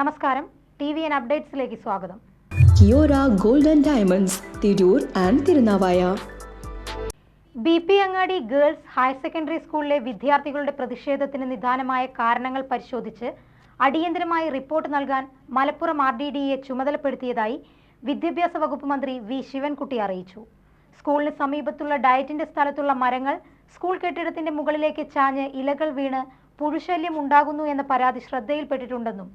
നമസ്കാരം. T V N അപ്ഡേറ്റ്സിലേക്ക് സ്വാഗതം. Kiora gold and diamonds Tirur and Tirunavaya. B P Angadi girls higher secondary സ്കൂളിലെ വിദ്യാർത്ഥികളുടെ പ്രതിഷേധത്തിന് നിദാനമായ കാരണങ്ങൾ പരിശോധിച്ച് അടിയന്തരമായി റിപ്പോർട്ട് നൽകാൻ മലപ്പുറം ആർ ഡി ഡിയെ ചുമതലപ്പെടുത്തിയതായി വിദ്യാഭ്യാസ വകുപ്പ് മന്ത്രി വി ശിവൻകുട്ടി അറിയിച്ചു. സ്കൂളിന് സമീപത്തുള്ള ഡയറ്റിന്റെ സ്ഥലത്തുള്ള മരങ്ങൾ സ്കൂൾ കെട്ടിടത്തിന്റെ മുകളിലേക്ക് ചാഞ്ഞ് ഇലകൾ വീണ് പുഴുശല്യം ഉണ്ടാകുന്നു എന്ന പരാതി ശ്രദ്ധയിൽപ്പെട്ടിട്ടുണ്ടെന്നും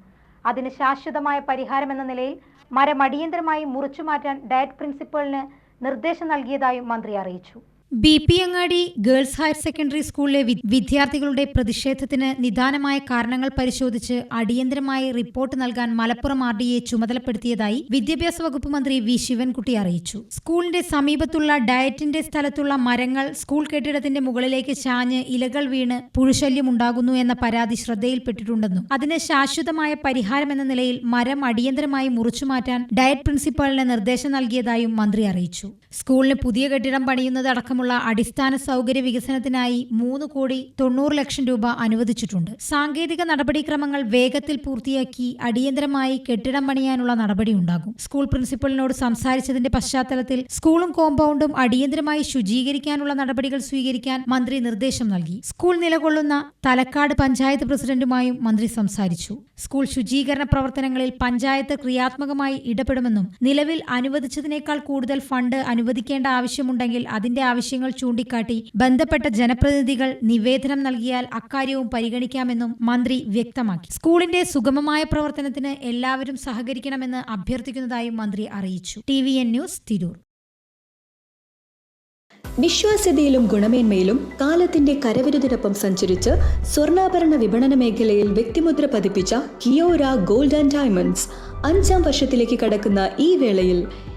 അതിന് ശാശ്വതമായ പരിഹാരമെന്ന നിലയിൽ മരം അടിയന്തരമായി മുറിച്ചുമാറ്റാൻ ഡയറ്റ് പ്രിൻസിപ്പളിന് നിർദ്ദേശം നൽകിയതായും മന്ത്രി അറിയിച്ചു B P Angadi girls higher secondary സ്കൂളിലെ വിദ്യാർത്ഥികളുടെ പ്രതിഷേധത്തിന് നിദാനമായ കാരണങ്ങൾ പരിശോധിച്ച് അടിയന്തരമായി റിപ്പോർട്ട് നൽകാൻ മലപ്പുറം ആർ ഡിയെ ചുമതലപ്പെടുത്തിയതായി വിദ്യാഭ്യാസ വകുപ്പ് മന്ത്രി വി ശിവൻകുട്ടി അറിയിച്ചു. സ്കൂളിന്റെ സമീപത്തുള്ള ഡയറ്റിന്റെ സ്ഥലത്തുള്ള മരങ്ങൾ സ്കൂൾ കെട്ടിടത്തിന്റെ മുകളിലേക്ക് ചാഞ്ഞ് ഇലകൾ വീണ് പുഴുശല്യം ഉണ്ടാകുന്നു എന്ന പരാതി ശ്രദ്ധയിൽപ്പെട്ടിട്ടുണ്ടെന്നും അതിന് ശാശ്വതമായ പരിഹാരം എന്ന നിലയിൽ മരം അടിയന്തരമായി മുറിച്ചുമാറ്റാൻ ഡയറ്റ് പ്രിൻസിപ്പാളിന് നിർദ്ദേശം നൽകിയതായും മന്ത്രി അറിയിച്ചു. സ്കൂളിന് പുതിയ കെട്ടിടം പണിയുന്നതടക്കമുള്ള അടിസ്ഥാന സൗകര്യ വികസനത്തിനായി മൂന്ന് കോടി തൊണ്ണൂറ് ലക്ഷം രൂപ അനുവദിച്ചിട്ടുണ്ട്. സാങ്കേതിക നടപടിക്രമങ്ങൾ വേഗത്തിൽ പൂർത്തിയാക്കി അടിയന്തരമായി കെട്ടിടം പണിയാനുള്ള നടപടിയുണ്ടാകും സ്കൂൾ പ്രിൻസിപ്പലിനോട് സംസാരിച്ചതിന്റെ പശ്ചാത്തലത്തിൽ സ്കൂളും കോമ്പൗണ്ടും അടിയന്തരമായി ശുചീകരിക്കാനുള്ള നടപടികൾ സ്വീകരിക്കാൻ മന്ത്രി നിർദ്ദേശം നൽകി. സ്കൂൾ നിലകൊള്ളുന്ന തലക്കാട് പഞ്ചായത്ത് പ്രസിഡന്റുമായും മന്ത്രി സംസാരിച്ചു. സ്കൂൾ ശുചീകരണ പ്രവർത്തനങ്ങളിൽ പഞ്ചായത്ത് ക്രിയാത്മകമായി ഇടപെടുമെന്നും നിലവിൽ അനുവദിച്ചതിനേക്കാൾ കൂടുതൽ ഫണ്ട് അനുവദിക്കേണ്ട ആവശ്യമുണ്ടെങ്കിൽ അതിന്റെ ആവശ്യങ്ങൾ ചൂണ്ടിക്കാട്ടി ബന്ധപ്പെട്ട ജനപ്രതിനിധികൾ നിവേദനം നൽകിയാൽ അക്കാര്യവും പരിഗണിക്കാമെന്നും മന്ത്രി വ്യക്തമാക്കി. സ്കൂളിന്റെ സുഗമമായ പ്രവർത്തനത്തിന് എല്ലാവരും സഹകരിക്കണമെന്ന് അഭ്യർത്ഥിക്കുന്നതായും മന്ത്രി അറിയിച്ചു. T news Tirur. വിശ്വാസ്യതയിലും ഗുണമേന്മയിലും കാലത്തിന്റെ കരവിരുതിനൊപ്പം സഞ്ചരിച്ച് സ്വർണാഭരണ വിപണന മേഖലയിൽ വ്യക്തിമുദ്ര പതിപ്പിച്ച കിയോര ഗോൾഡ് ആൻഡ് ഡയമണ്ട്സ് അഞ്ചാം വർഷത്തിലേക്ക് കടക്കുന്ന ഈ വേളയിൽ